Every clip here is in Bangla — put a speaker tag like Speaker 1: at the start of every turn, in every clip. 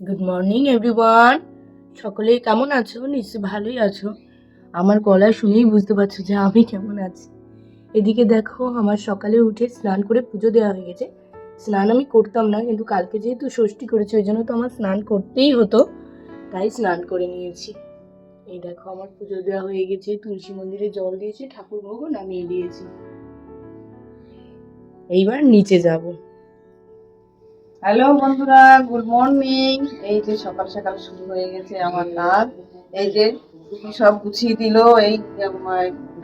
Speaker 1: গুড মর্নিং এভরিওয়ান সকলে কেমন আছো? নিশ্চয়ই ভালোই আছো। আমার গলা শুনেই বুঝতে পারছ যে আমি কেমন আছি। এদিকে দেখো, আমার সকালে উঠে স্নান করে পুজো দেওয়া হয়ে গেছে। স্নান আমি করতাম না, কিন্তু কালকে যেহেতু ষষ্ঠী করেছি, ওই জন্য তো আমার স্নান করতেই হতো। তাই স্নান করে নিয়েছি। এই দেখো, আমার পুজো দেওয়া হয়ে গেছে। তুলসী মন্দিরে জল দিয়েছি, ঠাকুর ভোগও নামিয়ে দিয়েছি। এইবার নিচে যাব।
Speaker 2: হ্যালো বন্ধুরা গুড মর্নিং এই যে সকাল সকাল শুরু হয়ে গেছে আমার নাচ। এই যে সব গুছিয়ে দিল, এই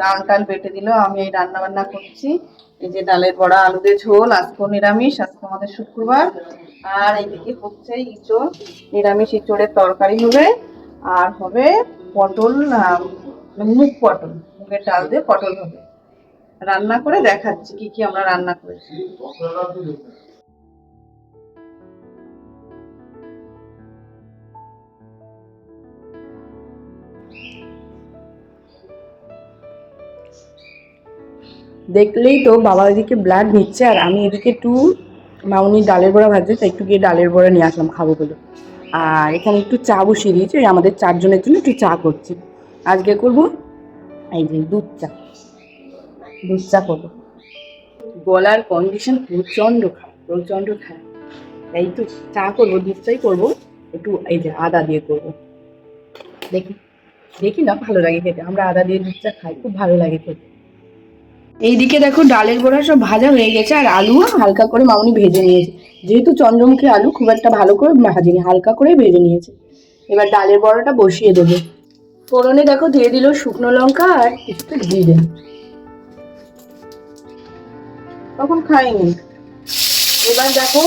Speaker 2: ডাল টাল বেটে দিল, আমি এই রান্না বান্না করছি। এই যে ডালের বড়া, আলু দিয়ে ঝোল আজকে নিরামিষ, আজকে আমাদের শুক্রবার। আর এইদিকে হচ্ছে ইঁচড়, নিরামিষ ইঁচড়ের তরকারি হবে। আর হবে পটল মুগ পটল, মুগের ডাল দিয়ে পটল হবে। রান্না করে দেখাচ্ছি কি কি আমরা রান্না করেছি।
Speaker 1: দেখলেই তো বাবা এদিকে ব্লাড নিচ্ছে আর আমি এদিকে একটু মামনি ডালের বড়া ভাজছে, তাই একটু গিয়ে ডালের বড়া নিয়ে আসলাম খাব বলে। আর এখানে একটু চা বসিয়ে দিয়েছি, ওই আমাদের চারজনের জন্য একটু চা করছি। আজকে করব এই যে দুধ চা। দুধ চা করব। গলার কন্ডিশন প্রচণ্ড খারাপ প্রচণ্ড খারাপ। এই তো চা করব, দুধ চাই করব, একটু এই যে আদা দিয়ে করব। দেখি দেখি না, ভালো লাগে খেতে। আমরা আদা দিয়ে দুধ চা খাই, খুব ভালো লাগে খেতে। এইদিকে দেখো ডালের বড়া সব ভাজা হয়ে গেছে, আর আলুও হালকা করে মামনি ভেজে নিয়েছে। যেহেতু চন্দ্রমুখী আলু খুব একটা ভালো করে ভাজিনি, হালকা করে ভেজে নিয়েছে। এবার ডালের বড়াটা বসিয়ে দেবো। ফোড়নে দেখো দিয়ে দিল শুকনো লঙ্কা আর কিছুটা ঘি দেন
Speaker 2: তখন খাইনি।
Speaker 1: এবার দেখো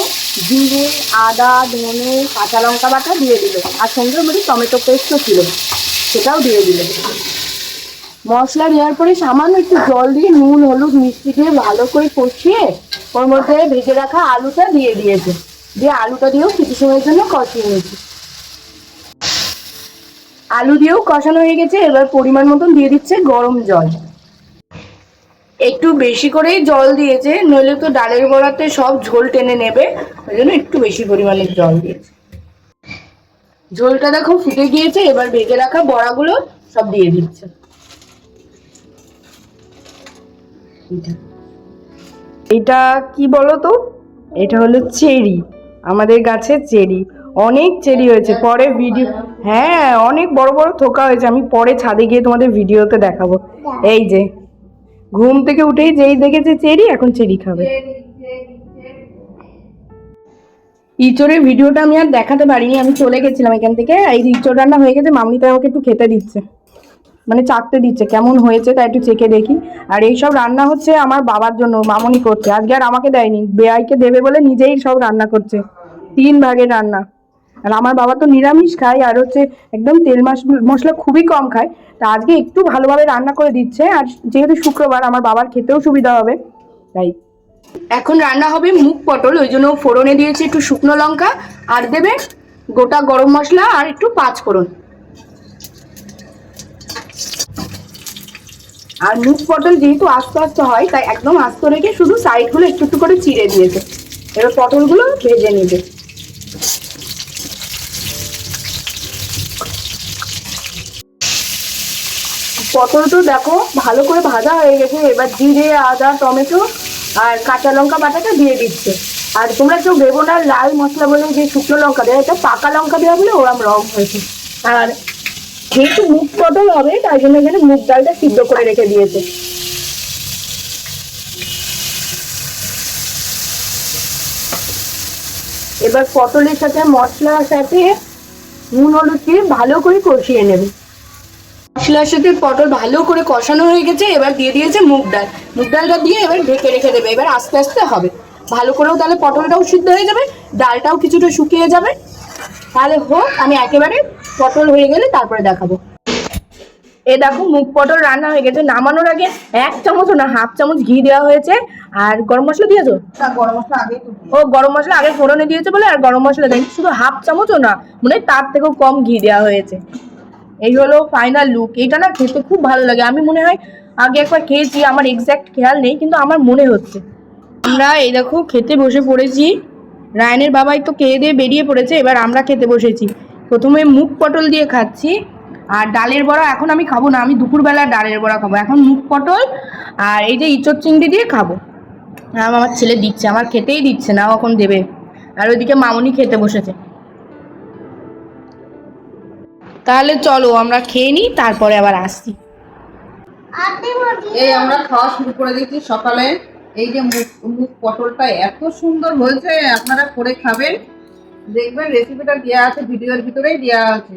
Speaker 1: জিরে, আদা, ধনে, কাঁচা লঙ্কা বাটা দিয়ে দিল। আর সঙ্গে মধ্যে টমেটো পেস্টও ছিল, সেটাও দিয়ে দিল। মশলা দেওয়ার পরে সামান্য একটু জল দিয়ে নুন, হলুদ, মিষ্টি দিয়ে ভালো করে কষিয়ে ওর মধ্যে ভেজে রাখা আলুটা দিয়ে দিয়েছে। দিয়ে আলুটা দিয়েও কিছু সময়ের জন্য কষিয়ে নিয়েছি। আলু দিয়েও কষানো হয়ে গেছে, এবার পরিমাণ মতন দিয়ে দিচ্ছে গরম জল। একটু বেশি করেই জল দিয়েছে, নইলে তো ডালের বড়াতে সব ঝোল টেনে নেবে, ওই জন্য একটু বেশি পরিমাণে জল দিয়েছে। ঝোলটা দেখো ফুটে গিয়েছে, এবার ভেজে রাখা বড়াগুলো সব দিয়ে দিচ্ছে। এটা। কি বলো তো? এটা হলো চেরি, আমাদের গাছে চেরি। অনেক চেরি হয়েছে, পরে ভিডিও হ্যাঁ অনেক বড় বড় থোকা হয়েছে, আমি পরে ছাদে গিয়ে তোমাদের ভিডিওতে দেখাবো। এই যে, ঘুম থেকে উঠেই যেই দেখেছে চেরি, এখন চেরি খাবে। ইঁচড়ের ভিডিওটা আমি আর দেখাতে পারিনি, আমি চলে গেছিলাম এখান থেকে। এই ইঁচড় রান্না হয়ে গেছে, মামনি তাই আমাকে একটু খেতে দিচ্ছে। মানে চাকতে দিচ্ছে, কেমন হয়েছে তাই একটু চেখে দেখি। আর এই সব রান্না হচ্ছে আমার বাবার জন্য, মামনি করছে। আজকে আর আমাকে দেয়নি, বেআইকে দেবে বলে নিজেই সব রান্না করছে, তিন ভাগের রান্না। আর আমার বাবা তো নিরামিষ খায়, আর হচ্ছে একদম তেল মাস মশলা খুবই কম খায়। তা আজকে একটু ভালোভাবে রান্না করে দিচ্ছে, আর যেহেতু শুক্রবার, আমার বাবার খেতেও সুবিধা হবে, তাই। এখন রান্না হবে মুগ পটল, ওই জন্য ফোড়নে দিয়েছে একটু শুকনো লঙ্কা, আর দেবে গোটা গরম মশলা আর একটু পাঁচ ফোড়ন আর মুগ পটল যেহেতু আস্তে আস্তে হয়, তাই একদম আস্ত রেখে শুধু সাইডগুলো একটু একটু করে চিড়ে দিয়েছে। এবার পটলগুলো ভেজে নেবে। পটল তো দেখো ভালো করে ভাজা হয়ে গেছে। এবার জিরে, আদা, টমেটো আর কাঁচা লঙ্কা বাটাটা দিয়ে দিচ্ছে। আর তোমরা কেউ দেবো না, লাল মশলা বলে যে শুকনো লঙ্কা দেয়, এটা পাকা লঙ্কা দেওয়া বলে ওরম রং হয়েছে। আর যেহেতু মুগ পটল হবে, তাই জন্য এখানে মুগ ডালটা সিদ্ধ করে রেখে দিয়েছে। এবার পটলের সাথে মশলার সাথে নুন, হলুদ দিয়ে ভালো করে কষিয়ে নেবে। মশলার সাথে পটল ভালো করে কষানো হয়ে গেছে, এবার দিয়ে দিয়েছে মুগ ডাল। মুগ ডালটা দিয়ে এবার ঢেকে রেখে দেবে, এবার আস্তে আস্তে হবে। ভালো করেও তাহলে পটলটাও সিদ্ধ হয়ে যাবে, ডালটাও কিছুটা শুকিয়ে যাবে। তাহলে হোক, আমি একেবারে পটল হয়ে গেলে তারপরে দেখাবো। এ দেখো মুখ পটল রান্না হয়ে গেছে। নামানোর আগে এক চামচ না হাফ চামচ ঘি দেওয়া হয়েছে। আর গরম মশলা দিয়েছ?
Speaker 2: গরম মশলা আগেই তো
Speaker 1: ও গরম মশলা আগে ফোড়নে দিয়েছে বলে আর গরম মশলা দেয়নি। শুধু হাফ চামচও না মানে তার থেকেও কম ঘি দেওয়া হয়েছে। এই হলো ফাইনাল লুক এটা না খেতে খুব ভালো লাগে। আমি মনে হয় আগে একবার খেয়েছি আমার এক্স্যাক্ট খেয়াল নেই কিন্তু আমার মনে হচ্ছে। আমরা এই দেখো খেতে বসে পড়েছি। রায়নের বাবাই তো খেয়ে দিয়ে বেরিয়ে পড়েছে এবার আমরা খেতে বসেছি। প্রথমে মুগ পটল দিয়ে খাচ্ছি, আর ডালের বড়া এখন আমি খাব না, আমি দুপুরবেলা ডালের বড়া খাব। এখন মুগ পটল আর এই যে ইঁচড় চিংড়ি দিয়ে খাব। আমার ছেলে দিচ্ছে, আমার খেতেই দিচ্ছে না এখন দেবে। আর ওইদিকে মামনি খেতে বসেছে। তাহলে চলো, আমরা খেয়ে নিই, তারপরে আবার আসছি।
Speaker 2: এই আমরা খাওয়া শুরু করে দিয়েছি সকালে। এই যে মুগ মুগ পটলটা এত সুন্দর হয়েছে, আপনারা করে খাবেন। দেখবেন রেসিপিটা দেওয়া আছে, ভিডিওর ভিতরেই দেওয়া আছে।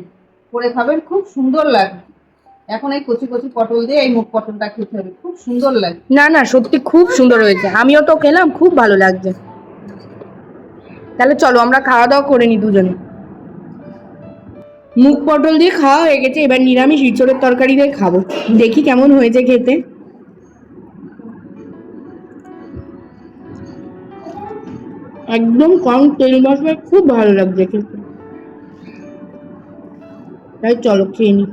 Speaker 2: করে খাবেন, খুব সুন্দর লাগে এখন এই কচি কচি পটল দিয়ে এই মুখ পটলটা খেতে হবে, খুব সুন্দর লাগে
Speaker 1: না না, সত্যি খুব সুন্দর হয়েছে। আমিও তো খেলাম, খুব ভালো লাগছে। তাহলে চলো, আমরা খাওয়া দাওয়া করে নিই দুজনে। মুখ পটল দিয়ে খাওয়া হয়ে গেছে, এবার নিরামিষ ইঁচড়ের তরকারি দিয়ে খাব। দেখি কেমন হয়েছে খেতে। একদম কম তেল মশলা খুব ভালো লাগছে খেতে। তাই চলো খেয়ে নিই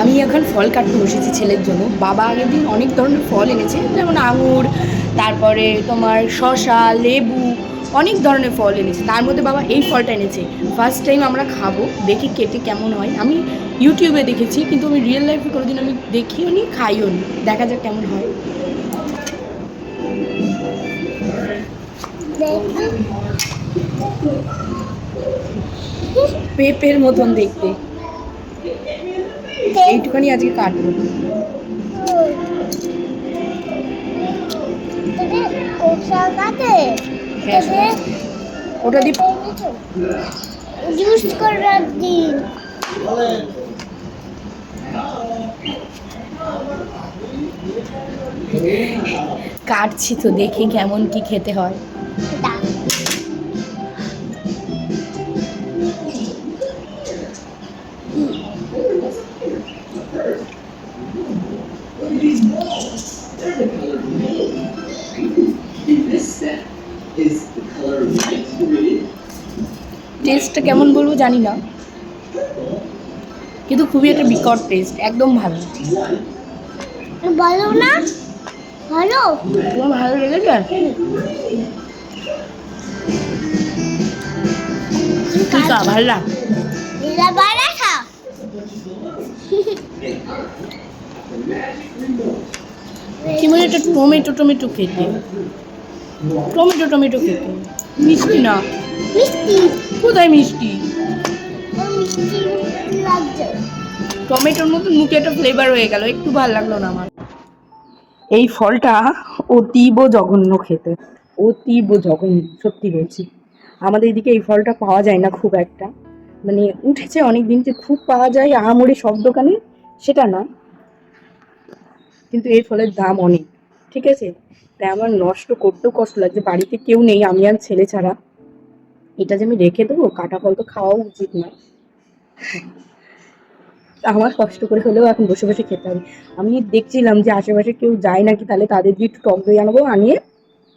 Speaker 1: আমি এখন ফল কাটতে বসেছি ছেলের জন্য। বাবা আগের দিন অনেক ধরনের ফল এনেছে, যেমন আঙুর, তারপরে তোমার শসা, লেবু, অনেক ধরনের ফল এনেছে। তার মধ্যে বাবা এই ফলটা এনেছে। ফার্স্ট টাইম আমরা খাব, দেখি কেটে কেমন হয়। আমি ইউটিউবে দেখেছি, কিন্তু আমি রিয়েল লাইফে কোনোদিন আমি দেখিও নি, খাইও নি। দেখা যাক কেমন হয়। পেঁপের মতন দেখতে। এইটুখানি আজকে কাটবো। হ্যাঁ ওটা দিয়ে
Speaker 3: জুস করার দিন।
Speaker 1: কাটছি তো দেখি কেমন কি খেতে হয়। টেস্টটা কেমন বলব জানি না। কিন্তু খুবই একটা বিকট টেস্ট একদম ভালো।
Speaker 3: ভালো না। ভালো
Speaker 1: তোমার ভালো লেগেছে? কি টমেটো টমেটো খেতে? টমেটো টমেটো খেতে। মিষ্টি না? কোথায় মিষ্টি? টমেটোর মতো মুখে একটা ফ্লেভার হয়ে গেল, একটু ভালো লাগল না আমার। এই ফলটা অতীব জঘন্য খেতে। অতীব জঘন্য, সত্যি বলছি। আমাদের এদিকে এই ফলটা পাওয়া যায় না খুব একটা। মানে উঠেছে অনেক দিন যে খুব পাওয়া যায়, আহামরি সব দোকানে সেটা না। কিন্তু এই ফলের দাম অনেক, ঠিক আছে? তাই আমার নষ্ট করতেও কষ্ট লাগছে, বাড়িতে কেউ নেই, আমি আর ছেলে ছাড়া। এটা যে আমি রেখে দেবো, কাটা ফল তো খাওয়াও উচিত না আমার কষ্ট করে হলেও এখন বসে বসে খেতে হবে। আমি দেখছিলাম যে আশেপাশে কেউ যায় নাকি, তাহলে তাদের দিয়ে একটু টক দই আনব, আনিয়ে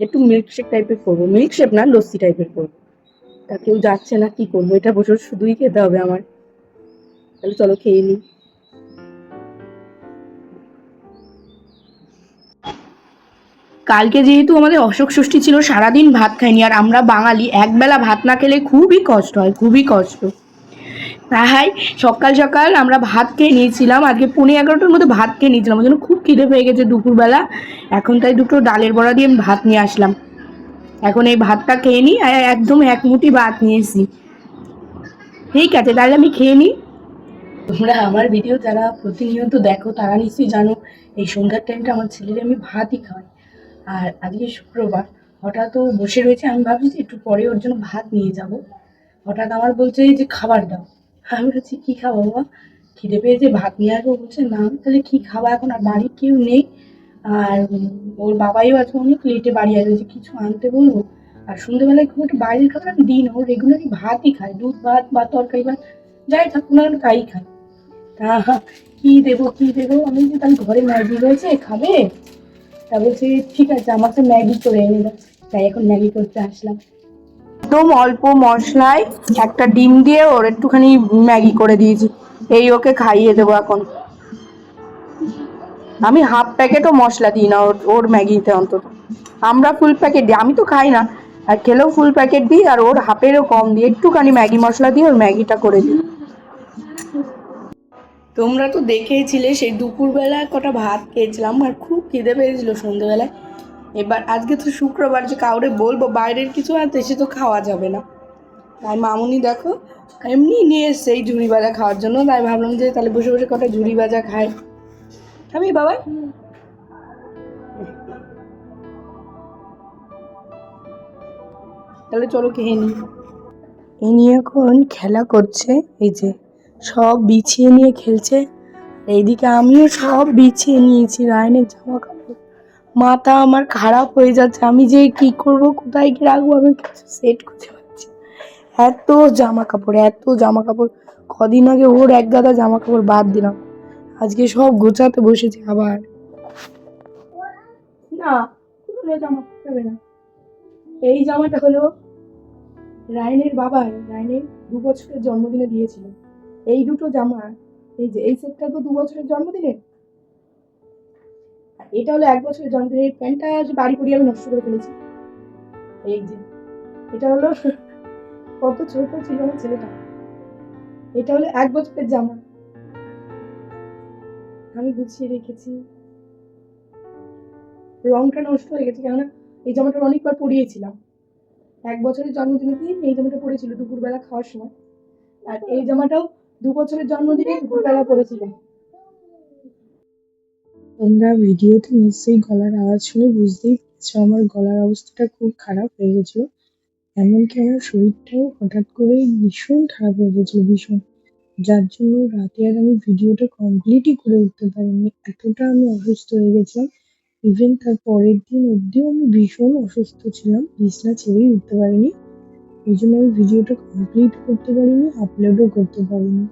Speaker 1: একটু মিল্কশেক টাইপের করব। মিল্কশেক না, লস্যি টাইপের করব। তা কেউ যাচ্ছে না, কি করব? এটা বসে শুধুই খেতে হবে আমার। তাহলে চলো খেয়ে নিই। কালকে যেহেতু আমাদের অশোক ষষ্ঠী ছিল, সারাদিন ভাত খাইনি। আর আমরা বাঙালি, একবেলা ভাত না খেলে খুবই কষ্ট হয়, খুবই কষ্ট। তাই সকাল সকাল আমরা ভাত খেয়ে নিয়েছিলাম। আজকে পনেরো এগারোটার মধ্যে ভাত খেয়ে নিয়েছিলাম। ওই জন্য খুব খিদে পেয়ে গেছে দুপুরবেলা। এখন তাই দুটো ডালের বড়া দিয়ে আমি ভাত নিয়ে আসলাম। এখন এই ভাতটা খেয়ে নিই আর একদম এক মুঠি ভাত নিয়ে ঠিক আছে, তাহলে আমি খেয়ে নিই। তোমরা আমার ভিডিও যারা প্রতিনিয়ত দেখো, তারা নিশ্চয়ই জানো, এই সন্ধ্যার টাইমটা আমার ছেলের আমি ভাতই খাওয়াই। আর আজকে শুক্রবার, হঠাৎ ও বসে রয়েছে। আমি ভাবছি একটু পরে ওর জন্য ভাত নিয়ে যাব। হঠাৎ আমার বলছে যে খাবার দাও। আমি বলছি কী খাব বাবা? খিদে পেয়েছে, ভাত নিয়ে আসব বলছে, না, তাহলে কী খাব এখন? আর বাড়ি কেউ নেই। আর ওর বাবাইও আজকে অনেক লেটে বাড়ি আসবে, যে কিছু আনতে বলব। আর সন্ধ্যেবেলায় খুব একটা বাইরের খাবার আমি দিই না, ও রেগুলারই ভাতই খায়। দুধ, ভাত বা তরকারি ভাত যাই থাকুক না তাই খায়। তা কী দেবো কী দেবো? আমি বলছি, তাহলে ঘরে ম্যাগি রয়েছে, খাবে? তা বলছে, ঠিক আছে আমাকে ম্যাগি করে এনে দাও তাই এখন ম্যাগি করতে আসলাম। একদম অল্প মশলায় একটা ডিম দিয়ে ওর একটুখানি ম্যাগি করে দিয়েছি। এই ওকে খাইয়ে দেবো এখন। আমি হাফ প্যাকেটও মশলা দিই না ওর ওর ম্যাগিতে অন্তত। আমরা ফুল প্যাকেট দিই। আমি তো খাই না। আর খেলেও ফুল প্যাকেট দিই আর ওর হাফেরও কম দিই। একটুখানি ম্যাগি মশলা দিয়ে ওর ম্যাগিটা করে দিই। তোমরা তো দেখেইছিলে সেই দুপুরবেলা কটা ভাত খেয়েছিলাম। আর খুব খিদে পেয়েছিল সন্ধ্যেবেলায়। এবার আজকে তো শুক্রবার, যে কাউরে বলব বাইরের কিছু আর এসে তো খাওয়া যাবে না। তাই মামুনি দেখো, এমনি নিয়ে এসছে এই ঝুড়ি ভাজা খাওয়ার জন্য। তাই ভাবলাম যে তাহলে বসে বসে কটা ঝুড়ি ভাজা খাই। খাবি বাবা তাহলে চলো খেয়ে নিই। ইনি এখন খেলা করছে, এই যে সব বিছিয়ে নিয়ে খেলছে। এইদিকে আমিও সব বিছিয়ে নিয়েছি, রায়নের জামা কাপড় মাথা আমার খারাপ হয়ে যাচ্ছে। আমি যে কি করব, কোথায় কি রাখব? আমি কিছু সেট করতে পারছি এত জামা কাপড় এত জামা কাপড় কদিন আগে ওর এক গাদা জামা কাপড় বাদ দিলাম। আজকে সব গোছাতে বসেছি আবার। না জামা না। এই জামাটা হলো রায়নের বাবার রায়নের দু বছরের জন্মদিনে দিয়েছিল। এই দুটো জামা, এই যে, এই সেটটা তো দু বছরের জন্মদিনে আর এটা হলো এক বছরের জন্মদিনের প্যান্টটা বাড়ি করিয়ে আমি নষ্ট করে ফেলেছি। এই যে, এটা হলো কত ছোট ছিল না ছেলেটা। এটা হলো এক বছরের জামা। আমি গুছিয়ে রেখেছি। রংটা নষ্ট হয়ে গেছে, কেননা এই জামাটা অনেকবার পরিয়েছিলাম। এক বছরের জন্মদিনে দিন এই জামাটা পরেছিল দুপুরবেলা খাওয়ার সময়। আর এই জামাটাও দু বছরের জন্মদিনে দুপুরবেলা পরেছিলাম।
Speaker 4: তোমরা ভিডিওতে নিশ্চয়ই গলার আওয়াজ শুনে বুঝতেই পারছ, আমার গলার অবস্থাটা খুব খারাপ হয়ে গেছিল। এমনকি আমার শরীরটাও হঠাৎ করে ভীষণ খারাপ হয়ে গেছিল, ভীষণ। যার জন্য রাতে আর আমি ভিডিওটা কমপ্লিটই করে উঠতে পারিনি, এতটা আমি অসুস্থ হয়ে গেছিলাম। ইভেন তার পরের দিন অবধিও আমি ভীষণ অসুস্থ ছিলাম, বিছনা ছেড়েই উঠতে পারিনি। এই জন্য আমি ভিডিওটা কমপ্লিট করতে পারিনি আপলোডও করতে পারিনি।